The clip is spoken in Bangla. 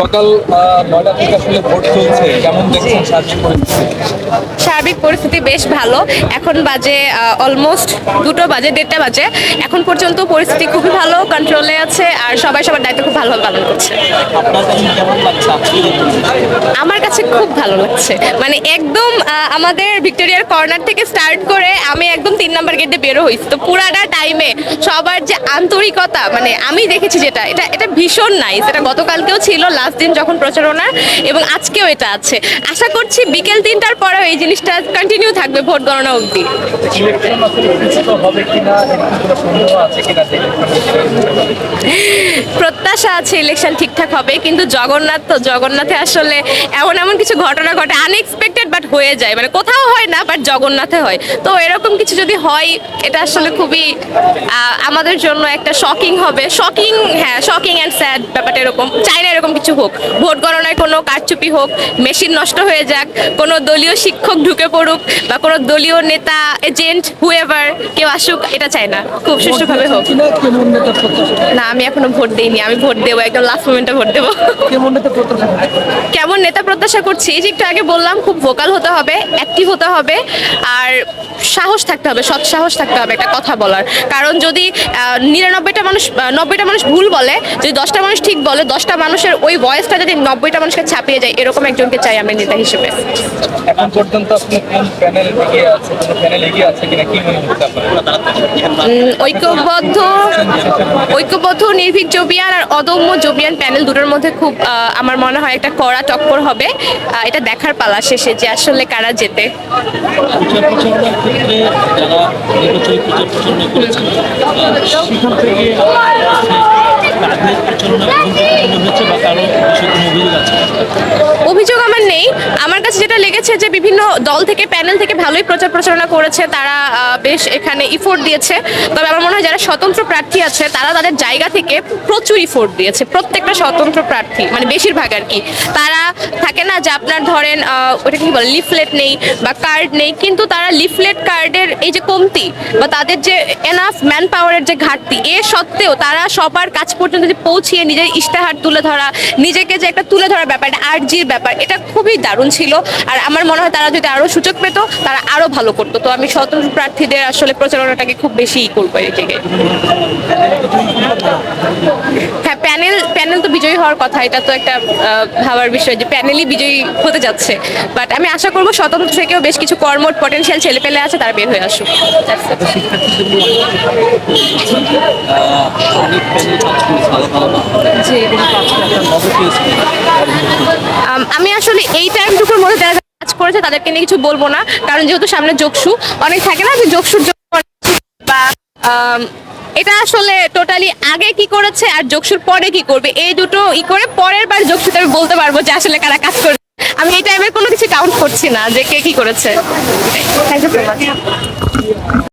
সকাল নয়টা থেকে আসলে ভোট চলছে। কেমন দেখছেন সার্বিক পরিস্থিতি? সার্বিক পরিস্থিতি বেশ ভালো। এখন বাজে অলমোস্ট দুটো বাজে দেড়টা বাজে। এখন পর্যন্ত পরিস্থিতি খুবই ভালো কন্ট্রোলে আছে আর সবাই সবার দায়িত্ব খুব ভালোভাবে পালন করছে? আমার কাছে খুব ভালো লাগছে। মানে একদম আমাদের ভিক্টোরিয়ার কর্নার থেকে স্টার্ট করে আমি একদম তিন নাম্বার গেটে বেরো হয়েছি। তো পুরাটা টাইমে সবার আন্তরিকতা মানে আমি দেখেছি যেটা, এটা এটা ভীষণ নাইস এটা গতকালকেও ছিল লাস্ট দিন যখন প্রচারণার এবং আজকেও এটা আছে। আশা করছি বিকেল তিনটার পরেও এই জিনিসটা কন্টিনিউ থাকবে ভোট গণনা অবধি। প্রত্যাশা আছে ইলেকশন ঠিকঠাক হবে, কিন্তু জগন্নাথ তো, জগন্নাথে আসলে এমন এমন কিছু ঘটনা ঘটে আনএক্সপেক্টেড বাট হয়ে যায়। মানে কোথাও হয় না বাট জগন্নাথে হয়। তো এরকম কিছু যদি হয়, এটা আসলে খুবই আমাদের জন্য একটা শকিং হবে। শকিং হ্যাঁ শকিং অ্যান্ড স্যাড ব্যাপারটা এরকম। চাই না এরকম কিছু হোক। ভোট গণনায় কোনো কারচুপি হোক মেশিন নষ্ট হয়ে যাক, কোনো দলীয় শিক্ষক ঢুকে পড়ুক, বা কোনো দলীয় নেতা এজেন্ট হুয়েভার কেউ আসুক, এটা চাই না। খুব সুষ্ঠুভাবে হোক। না আমি এখনও ভোট দিইনি আমি ভোট দেবো একদম লাস্ট মোমেন্টে ভোট দেবো। নেতা প্রত্যাশা করছি যে একটু আগে বললাম খুব ভোকাল হতে হবে অ্যাক্টিভ হতে হবে আর সাহস থাকতে হবে সৎ সাহস থাকতে হবে একটা কথা বলার। কারণ যদি আহ, নিরানব্বইটা মানুষ নব্বইটা মানুষ ভুল বলে যদি দশটা মানুষ ঠিক বলে দশটা মানুষের ওই ভয়েসটা যদি নব্বইটা মানুষকে ছাপিয়ে যায় এরকম একজনকে চাই আমি নেতা হিসেবে। এখন পর্যন্ত আপনি কোন প্যানেল এগিয়ে আছে কোন প্যানেল এগিয়ে আছে কিনা কি মনে হচ্ছে ঐক্যবদ্ধ ঐক্যবদ্ধ নির্ভীক জবিয়ান আর অদম্য জবিয়ান প্যানেল দুটোর মধ্যে খুব আহ, আমার মনে হয় একটা কড়া টক্কর হবে এটা দেখার পালা শেষে যে আসলে কারা জেতে। সেখান থেকে অভিযোগ আছে অভিযোগ আমার নেই আমার লেগেছে যে বিভিন্ন দল থেকে, প্যানেল থেকে ভালোই প্রচার প্রচারণা করেছে। তারা বেশ এখানে ইফোর্ট দিয়েছে। তবে আমার মনে হয় যারা স্বতন্ত্র প্রার্থী আছে, তারা তাদের জায়গা থেকে প্রচুর ইফোর্ট দিয়েছে। প্রত্যেকটা স্বতন্ত্র প্রার্থী মানে বেশিরভাগ আর কি। তারা থাকে না যে আপনার ধরেন ওটা কি বলে লিফলেট নেই বা কার্ড নেই, কিন্তু তারা লিফলেট কার্ডের এই যে কমতি বা তাদের যে এনাফ ম্যান পাওয়ারের যে ঘাটতি, এ সত্ত্বেও তারা সবার কাছ পর্যন্ত যে পৌঁছিয়ে নিজের ইশতেহার তুলে ধরা, নিজেকে যে একটা তুলে ধরার ব্যাপার এটা আর্জির ব্যাপার, এটা খুবই দারুণ ছিল। আর আমার মনে হয় তারা যদি আরও সুযোগ পেত তারা আরও ভালো করতো। তো আমি স্বতন্ত্র প্রার্থীদের আসলে প্রচারণাটাকে খুব বেশি করব এই জায়গায় হ্যাঁ প্যানেল প্যানেল তো বিজয়ী হওয়ার কথা এটা তো একটা ভাবার বিষয় যে প্যানেলই বিজয়ী হতে যাচ্ছে। বাট আমি আশা করব স্বতন্ত্র থেকেও বেশ কিছু কর্মট পটেনশিয়াল ছেলে পেলে আছে তারা বের হয়ে আসুক। আম, আসলে এই টাইমটুকুর মধ্যে কাজ করেছে, তাদেরকে নিয়ে কিছু বলব না। কারণ যেহেতু সামনে যোগসু অনেক থাকে না যে যোগসুর বা এটা আসলে টোটালি আগে কি করেছে আর যোগসুর পরে কি করবে, এই দুটো ই করে পরের বার যোগসুতে আমি বলতে পারব যে আসলে কারা কাজ করবে আমি এই টাইমের কোনো কিছু কাউন্ট করছি না যে কে কি করেছে। Thank you so much